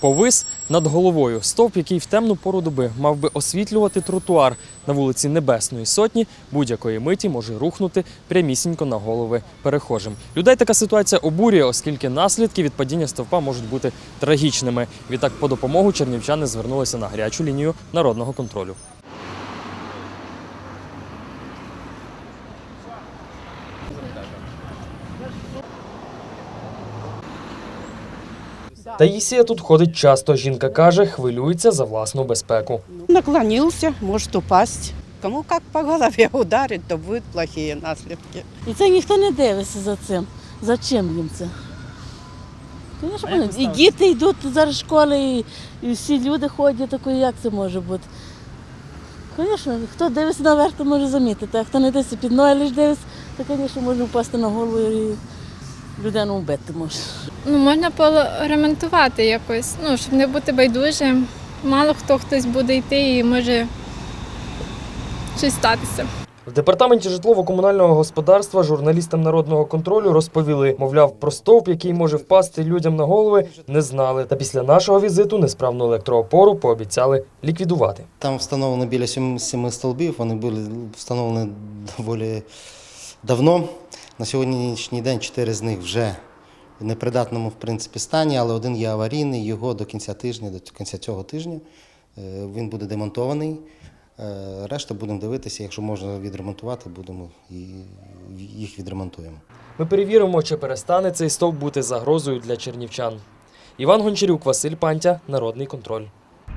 повис над головою. Стовп, який в темну пору доби мав би освітлювати тротуар на вулиці Небесної Сотні, будь-якої миті може рухнути прямісінько на голови перехожим. Людей така ситуація обурює, оскільки наслідки від падіння стовпа можуть бути трагічними. Відтак, по допомогу чернівчани звернулися на гарячу лінію народного контролю. Таїсія тут ходить часто. Жінка каже, хвилюється за власну безпеку. Наклонился, может упасть. Кому как по голове ударить, то будут плохие наследки. І це ніхто не дивиться за цим. За чим їм це? Вони- і діти йдуть зараз з школи, і, і всі люди ходять, такої, як це може бути? Звісно, хто дивиться наверх, то може замітити, а хто не дивиться під ноги, лише дивиться, то, звісно, може впасти на голову і людину вбити може. Ну, можна поремонтувати якось, ну, щоб не бути байдужим. Мало хто хтось буде йти і може щось статися. В департаменті житлово-комунального господарства журналістам народного контролю розповіли, мовляв, про стовп, який може впасти людям на голови, не знали. Та після нашого візиту несправну електроопору пообіцяли ліквідувати. Там встановлено біля сім- семи столбів, вони були встановлені доволі давно. На сьогоднішній день чотири з них вже в непридатному в принципі, стані, але один є аварійний, його до кінця тижня, до кінця цього тижня е, він буде демонтований. Е, Решта будемо дивитися, якщо можна відремонтувати, будемо і їх відремонтуємо. Ми перевіримо, чи перестане цей стовп бути загрозою для чернівчан. Іван Гончарюк, Василь Пантя, Народний контроль.